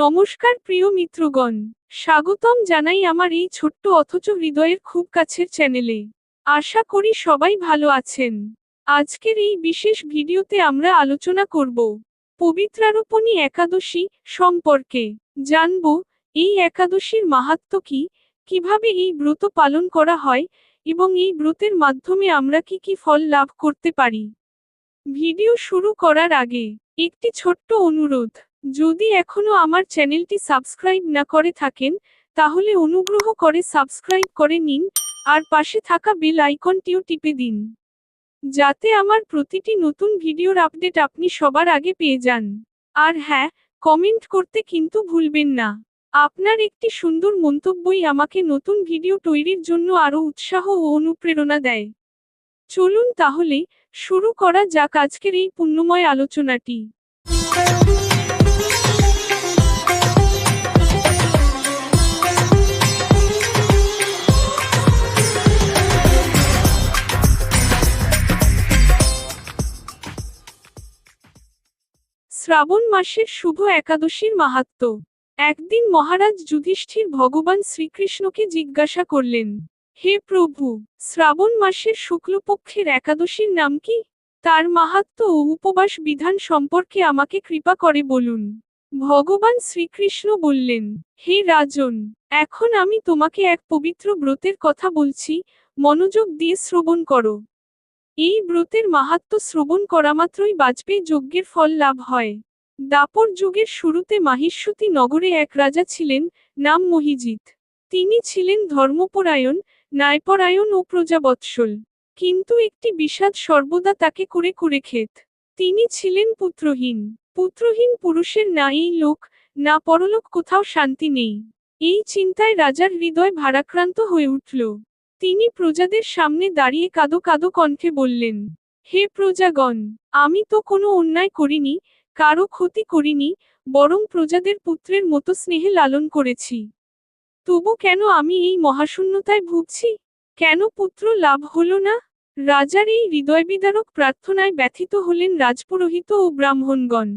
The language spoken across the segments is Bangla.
নমস্কার প্রিয় মিত্রগণ, স্বাগতম জানাই আমার এই ছোট্ট অথচ হৃদয়ের খুব কাছের চ্যানেলে। আশা করি সবাই ভালো আছেন। আজকের এই বিশেষ ভিডিওতে আমরা আলোচনা করব পবিত্রারোপণী একাদশী সম্পর্কে। জানব এই একাদশীর মাহাত্ম্য কি, কীভাবে এই ব্রত পালন করা হয় এবং এই ব্রতের মাধ্যমে আমরা কি কি ফল লাভ করতে পারি। ভিডিও শুরু করার আগে একটি ছোট্ট অনুরোধ। যদি এখনও আমার চ্যানেলটি সাবস্ক্রাইব না করে থাকেন, তাহলে অনুগ্রহ করে সাবস্ক্রাইব করে নিন, আর পাশে থাকা বেল আইকনটিও টিপে দিন। যাতে আমার প্রতিটি নতুন ভিডিওর আপডেট আপনি সবার আগে পেয়ে যান। আর হ্যাঁ কমেন্ট করতে কিন্তু ভুলবেন না। আপনার একটি সুন্দর মন্তব্যই আমাকে নতুন ভিডিও তৈরির জন্য আরও উৎসাহ ও অনুপ্রেরণা দেয়। চলুন তাহলে, শুরু করা যাক আজকের এই পুণ্যময় আলোচনাটি। শ্রাবণ মাসের শুভ একাদশীর মাহাত্ম। একদিন মহারাজ যুধিষ্ঠির ভগবান শ্রীকৃষ্ণকে জিজ্ঞাসা করলেন, হে প্রভু, শ্রাবণ মাসের শুক্লপক্ষের একাদশীর নাম কি? তার মাহাত্ম ও উপবাস বিধান সম্পর্কে আমাকে কৃপা করে বলুন। ভগবান শ্রীকৃষ্ণ বললেন, হে রাজন, এখন আমি তোমাকে এক পবিত্র ব্রতের কথা বলছি, মনোযোগ দিয়ে শ্রবণ করো। এই ব্রতের মাহাত্ম শ্রবণ করামাত্রই বাজপেয়ী যজ্ঞের ফল লাভ হয়। দাপর যুগের শুরুতে মাহিষ্যতি নগরে এক রাজা ছিলেন, নাম মহিজিৎ। তিনি ছিলেন ধর্মপরায়ণ, ন্যায়পরায়ণ ও প্রজাবৎসল। কিন্তু একটি বিষাদ সর্বদা তাকে করে করে খেত তিনি ছিলেন পুত্রহীন। পুত্রহীন পুরুষের না এই লোক, না পরলোক কোথাও শান্তি নেই। এই চিন্তায় রাজার হৃদয় ভারাক্রান্ত হয়ে উঠল। তিনি প্রজাদের সামনে দাঁড়িয়ে কাদো কাদো কণ্ঠে বললেন, হে প্রজাগণ, আমি তো কোনো অন্যায় করিনি, কারও ক্ষতি করিনি, বরং প্রজাদের পুত্রের মতো স্নেহে লালন করেছি। তবু কেন আমি এই মহাশূন্যতায় ভুগছি? কেন পুত্র লাভ হল না? রাজার এই হৃদয়বিদারক প্রার্থনায় ব্যথিত হলেন রাজপুরোহিত ও ব্রাহ্মণগণ।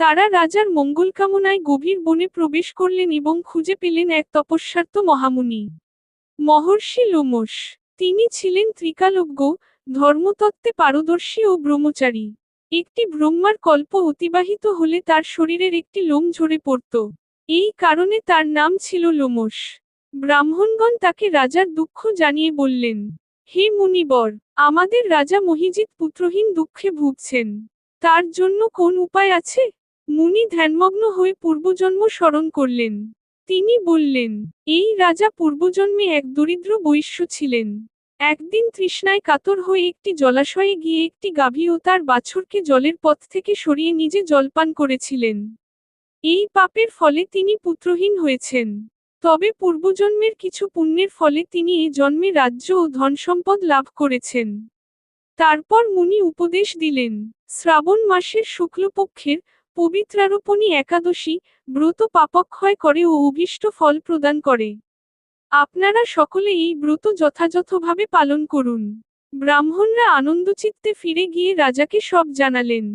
তারা রাজার মঙ্গল কামনায় গভীর বনে প্রবেশ করলেন এবং খুঁজে পেলেন এক তপস্যার্থ মহামুনি। মহর্ষি লোমস তিনি ছিলেন ত্রিকালজ্ঞ, ধর্মতত্ত্বে পারদর্শী ও ব্রহ্মচারী। একটি ব্রহ্মার কল্প অতিবাহিত হলে তার শরীরের একটি লোম ঝরে পড়ত। এই কারণে তার নাম ছিল লোমস ব্রাহ্মণগণ তাকে রাজার দুঃখ জানিয়ে বললেন, হে মুনিবর, আমাদের রাজা মহিজিৎ পুত্রহীন দুঃখে ভুগছেন। তার জন্য কোন উপায় আছে? মুনি ধ্যানমগ্ন হয়ে পূর্বজন্ম স্মরণ করলেন। তিনি বললেন, এই রাজা পূর্বজন্মে এক দরিদ্র বৈশ্য ছিলেন। একদিন তৃষ্ণায় কাতর হয়ে একটি জলাশয়ে গিয়ে একটি গাভী ও তার বাছুরকে জলের পথ থেকে সরিয়ে নিজে জলপান করেছিলেন। এই পাপের ফলে তিনি পুত্রহীন হয়েছেন। তবে পূর্বজন্মের কিছু পুণ্যের ফলে তিনি এ জন্মে রাজ্য ও ধনসম্পদ লাভ করেছেন। তারপর মুনি উপদেশ দিলেন, শ্রাবণ মাসের শুক্লপক্ষের পবিত্রারোপণী একাদশী ব্রত পাপক্ষয় করে ও অভীষ্ট ফল প্রদান করে। আপনারা সকলে এই ব্রত যথাযথভাবে পালন করুন। ব্রাহ্মণরা আনন্দচিত্তে ফিরে গিয়ে রাজাকে সব জানালেন।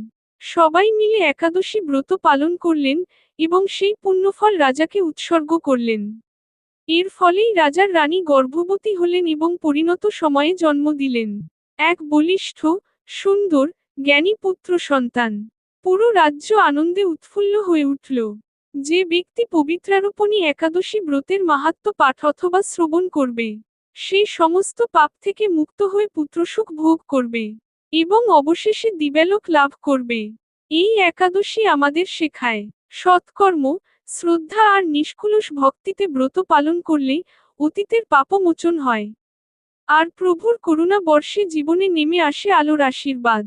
সবাই মিলে একাদশী ব্রত পালন করলেন এবং সেই পুণ্যফল রাজাকে উৎসর্গ করলেন। এর ফলেই রাজার রানী গর্ভবতী হলেন এবং পরিণত সময়ে জন্ম দিলেন। এক বলিষ্ঠ, সুন্দর, জ্ঞানী পুত্র সন্তান। পুরো রাজ্য আনন্দে উৎফুল্ল হয়ে উঠল। যে ব্যক্তি পবিত্রারোপণী একাদশী ব্রতের মাহাত্ম পাঠ অথবা শ্রবণ করবে, সে সমস্ত পাপ থেকে মুক্ত হয়ে পুত্রসুখ ভোগ করবে এবং অবশেষে দিব্যালোক লাভ করবে। এই একাদশী আমাদের শেখায়, সৎকর্ম, শ্রদ্ধা আর নিষ্কুলস ভক্তিতে ব্রত পালন করলে অতীতের পাপমোচন হয়। আর প্রভুর করুণা বর্ষে জীবনে নেমে আসে আলোর আশীর্বাদ।